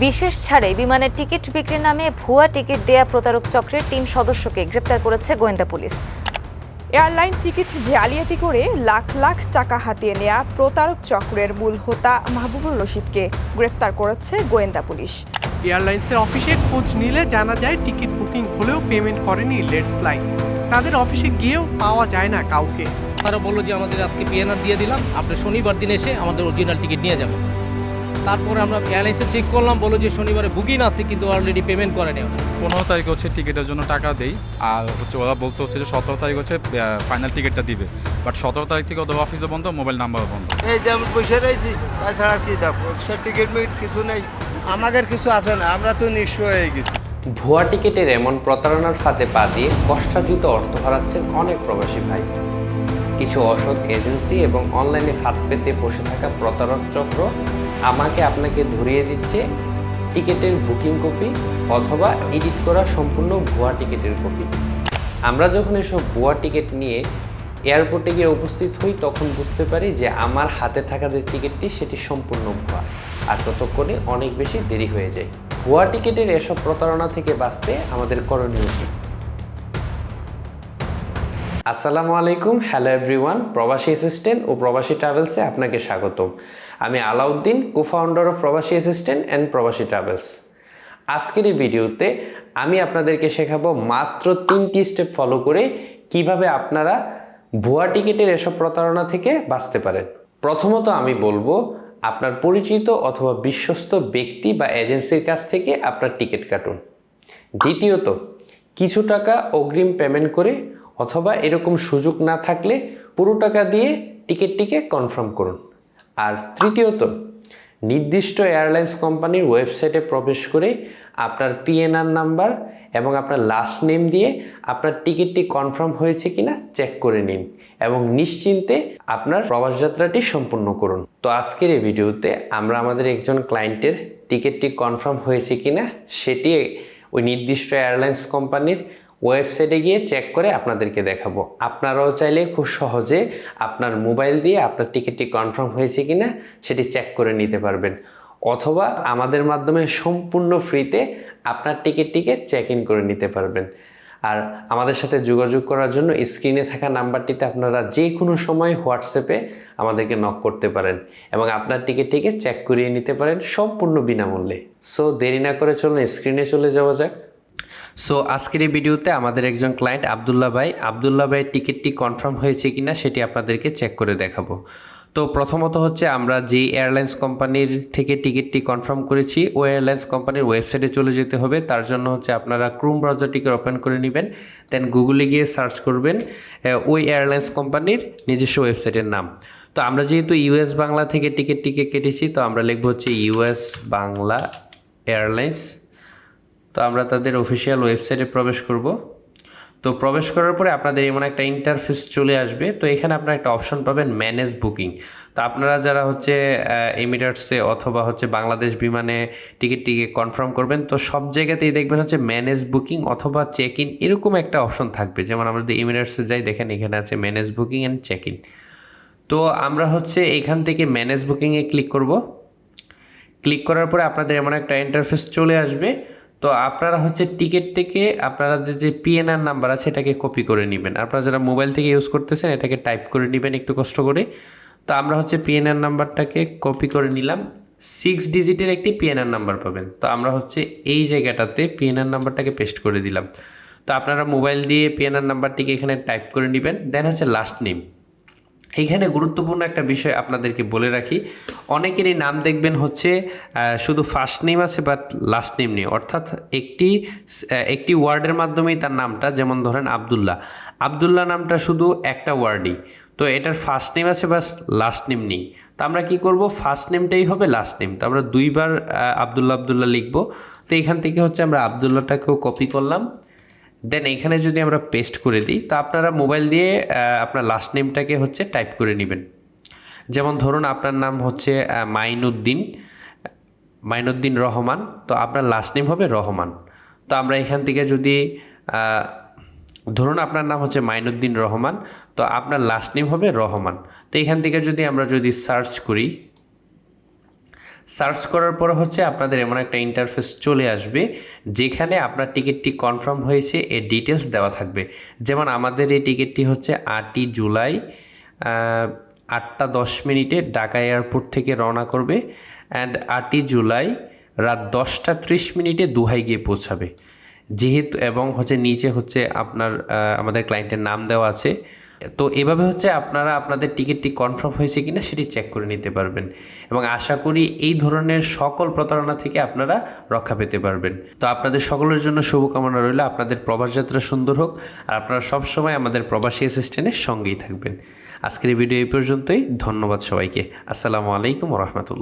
বিশেষ ছাড়ে বিমানের টিকিট বিক্রির নামে ভুয়া টিকিট দেয়া প্রতারক চক্রের তিন সদস্যকে গ্রেপ্তার করেছে গোয়েন্দা পুলিশ। এয়ারলাইন টিকিট জালিয়াতি করে লাখ লাখ টাকা হাতিয়ে নেয়া প্রতারক চক্রের মূল হোতা মাহবুবুর রশিদকে গ্রেফতার করেছে গোয়েন্দা পুলিশ। এয়ারলাইন্সের অফিসে খোঁজ নিলে জানা যায় টিকিট বুকিং হলেও পেমেন্ট করেনি লেটস ফ্লাই। তাদের অফিসে গিয়েও পাওয়া যায় না কাউকে। তারা বলল যে আমাদের আজকে পিএনআর দিয়ে দিলাম। আপনি শনিবার দিন এসে আমাদের অরিজিনাল টিকিট নিয়ে যাবেন। তারপরে আমরা এয়ারলাইন্সে চেক করলাম বলল যে শনিবারে বুকিং আছে কিন্তু অলরেডি পেমেন্ট করেনি ওরা। পনেরো তারিখ হচ্ছে টিকিটের জন্য টাকা দেই আর হচ্ছে ওরা বলছে হচ্ছে যে সতেরো তারিখ হচ্ছে ফাইনাল টিকিটটা দিবে। বাট সতেরো তারিখ থেকে ওদের অফিসে বন্ধ মোবাইল নাম্বারও বন্ধ। এই যে আমি বসে রয়েছি তাছাড়া কি দেখো সে টিকিট মিকিট কিছু নেই। আমাদের কিছু আছে না আমরা তো নিঃস্ব হয়ে গেছি। ভুয়া টিকিটের এমন প্রতারণার ফাঁদে পা দিয়ে কষ্টার্জিত অর্থ হারাচ্ছেন অনেক প্রবাসী ভাই। কিছু অসৎ এজেন্সি এবং অনলাইনে হাত পেতে বসে থাকা প্রতারক চক্র আমাকে আপনাকে ধরিয়ে দিচ্ছে টিকিটের বুকিং কপি অথবা এডিট করা সম্পূর্ণ ভুয়া টিকিটের কপি। আমরা যখন এসব ভুয়া টিকিট নিয়ে এয়ারপোর্টে গিয়ে উপস্থিত হই, তখন বুঝতে পারি যে আমার হাতে থাকা যে টিকিটটি, সেটি সম্পূর্ণ ভুয়া আর ততক্ষণে অনেক বেশি দেরি হয়ে যায়। ভুয়া টিকিটের এসব প্রতারণা থেকে বাঁচতে আমাদের করণীয় কি? আসসালামু আলাইকুম, হ্যালো এভরিওয়ান, প্রবাসী অ্যাসিস্ট্যান্ট ও প্রবাসী ট্রাভেলসে আপনাকে স্বাগতম। আমি Alauddin, cofounder of Probashi Assistant and Probashi Travels. আজকের এই ভিডিওতে আমি আপনাদেরকে শেখাবো মাত্র তিনটি স্টেপ ফলো করে কীভাবে আপনারা ভুয়া টিকিটের এসব প্রতারণা থেকে বাঁচতে পারেন। প্রথমত আমি বলব, আপনার পরিচিত অথবা বিশ্বস্ত ব্যক্তি বা এজেন্সির কাছ থেকে আপনার টিকিট কাটুন। দ্বিতীয়ত, কিছু টাকা অগ্রিম পেমেন্ট করে অথবা এরকম সুযোগ না থাকলে পুরো টাকা দিয়ে টিকিটটিকে কনফার্ম করুন। আর তৃতীয়ত, নির্দিষ্ট এয়ারলাইন্স কোম্পানির ওয়েবসাইটে প্রবেশ করে আপনার পিএনআর নাম্বার এবং আপনার লাস্ট নেম দিয়ে আপনার টিকিটটি কনফার্ম হয়েছে কিনা চেক করে নিন এবং নিশ্চিন্তে আপনার প্রবাস যাত্রাটি সম্পূর্ণ করুন। তো আজকের এই ভিডিওতে আমরা আমাদের একজন ক্লায়েন্টের টিকিটটি কনফার্ম হয়েছে কিনা, সেটি ওই নির্দিষ্ট এয়ারলাইন্স কোম্পানির ওয়েবসাইটে গিয়ে চেক করে আপনাদেরকে দেখাবো। আপনারাও চাইলে খুব সহজে আপনার মোবাইল দিয়ে আপনার টিকিটটি কনফার্ম হয়েছে কিনা সেটি চেক করে নিতে পারবেন। অথবা আমাদের মাধ্যমে সম্পূর্ণ ফ্রিতে আপনার টিকিটটিকে চেক ইন করে নিতে পারবেন। আর আমাদের সাথে যোগাযোগ করার জন্য স্ক্রিনে থাকা নাম্বারটিতে আপনারা যে কোনো সময় হোয়াটসঅ্যাপে আমাদেরকে নক করতে পারেন এবং আপনার টিকিটটিকে চেক করিয়ে নিতে পারেন সম্পূর্ণ বিনামূল্যে। সো দেরি না করে চলুন স্ক্রিনে চলে যাওয়া যাক। সো আজকের এই ভিডিওতে আমাদের একজন ক্লায়েন্ট আবদুল্লাহ ভাই। আবদুল্লাহ ভাইয়ের টিকিটটি কনফার্ম হয়েছে কিনা সেটি আপনাদেরকে চেক করে দেখাবো। তো প্রথমত হচ্ছে আমরা যেই এয়ারলাইন্স কোম্পানির থেকে টিকিটটি কনফার্ম করেছি, ওই এয়ারলাইন্স কোম্পানির ওয়েবসাইটে চলে যেতে হবে। তার জন্য হচ্ছে আপনারা ক্রোম ব্রাউজারটিকে ওপেন করে নেবেন দেন গুগলে গিয়ে সার্চ করবেন ওই এয়ারলাইন্স কোম্পানির নিজস্ব ওয়েবসাইটের নাম। তো আমরা যেহেতু ইউএস বাংলা থেকে টিকিটটিকে কেটেছি, তো আমরা লিখব হচ্ছে ইউএস বাংলা এয়ারলাইন্স তো আমরা তাদের অফিসিয়াল ওয়েবসাইটে প্রবেশ করব। তো প্রবেশ করার পরে আপনাদের এমন একটা ইন্টারফেস চলে আসবে। তো এখানে আপনারা একটা অপশন পাবেন ম্যানেজ বুকিং তো আপনারা যারা হচ্ছে এমিরেটসে অথবা হচ্ছে বাংলাদেশ বিমানে টিকিটটিকে কনফার্ম করবেন, তো সব জায়গাতেই দেখবেন হচ্ছে ম্যানেজ বুকিং অথবা চেক ইন এরকম একটা অপশন থাকবে। যেমন আমরা যদি এমিরেটসে যাই, দেখেন এখানে আছে manage booking and check in তো আমরা হচ্ছে এখান থেকে ম্যানেজ বুকিংয়ে ক্লিক করব। ক্লিক করার পরে আপনাদের এমন একটা ইন্টারফেস চলে আসবে। তো আপনারা হচ্ছে টিকিট থেকে আপনারা যে যে পিএনআর নাম্বার আছে এটাকে কপি করে নেবেন। আপনারা যারা মোবাইল থেকে ইউজ করতেছেন, এটাকে টাইপ করে নেবেন একটু কষ্ট করে। তো আমরা হচ্ছে পিএনআর নাম্বারটাকে কপি করে নিলাম। সিক্স ডিজিটের একটি পিএনআর নাম্বার পাবেন। তো আমরা হচ্ছে এই জায়গাটাতে পিএনআর নাম্বারটাকে পেস্ট করে দিলাম। তো আপনারা মোবাইল দিয়ে পিএনআর নাম্বারটিকে এখানে টাইপ করে নেবেন। দেন হচ্ছে লাস্ট নেম এইখানে গুরুত্বপূর্ণ একটা বিষয় আপনাদেরকে বলে রাখি। অনেকেরই নাম দেখবেন হচ্ছে শুধু ফার্স্ট নেম আছে বাট লাস্ট নেম নেই। অর্থাৎ একটি একটি ওয়ার্ডের মাধ্যমেই তার নামটা, যেমন ধরেন আবদুল্লাহ। আবদুল্লাহ নামটা শুধু একটা ওয়ার্ডই। তো এটার ফার্স্ট নেম আছে বাস লাস্ট নেম নেই। তো আমরা কি করব? ফার্স্ট নেমটাই হবে লাস্ট নেম তো আমরা দুইবার আবদুল্লাহ আবদুল্লাহ লিখব। তো এখান থেকে হচ্ছে আমরা আবদুল্লাহটাকেও কপি করলাম। দেন এখানে যদি আমরা পেস্ট করে দিই, তা আপনারা মোবাইল দিয়ে আপনার লাস্ট নেমটাকে হচ্ছে টাইপ করে নেবেন। যেমন ধরুন আপনার নাম হচ্ছে মাইনুদ্দিন মাইনুদ্দিন রহমান, তো আপনার লাস্ট নেম হবে রহমান। তো আমরা এখান থেকে যদি ধরুন আপনার নাম হচ্ছে মাইনুদ্দিন রহমান, তো আপনার লাস্ট নেম হবে রহমান। তো এখান থেকে যদি আমরা যদি সার্চ করি সার্চ করার পর হচ্ছে আপনাদের এমন একটা ইন্টারফেস চলে আসবে, যেখানে আপনার টিকিটটি কনফার্ম হয়েছে এর ডিটেলস দেওয়া থাকবে। যেমন আমাদের এই টিকিটটি হচ্ছে আটই জুলাই আটটা দশ মিনিটে ঢাকা এয়ারপোর্ট থেকে রওনা করবে অ্যান্ড আটই জুলাই রাত দশটা ত্রিশ মিনিটে দুহাই গিয়ে পৌঁছাবে। যেহেতু এবং হচ্ছে নিচে হচ্ছে আপনার আমাদের ক্লায়েন্টের নাম দেওয়া আছে তো এভাবে হচ্ছে আপনারা আপনাদের টিকিটটি কনফার্ম হয়েছে কিনা সেটি চেক করে নিতে পারবেন। এবং আশা করি এই ধরনের সকল প্রতারণা থেকে আপনারা রক্ষা পেতে পারবেন। তো আপনাদের সকলের জন্য শুভকামনা রইল। আপনাদের প্রবাস যাত্রা সুন্দর হোক। আর আপনারা সবসময় আমাদের প্রবাসী অ্যাসিস্ট্যান্টের সঙ্গেই থাকবেন। আজকের ভিডিও এই পর্যন্তই। ধন্যবাদ সবাইকে। আসসালামু আলাইকুম রহমতুল্লাহ।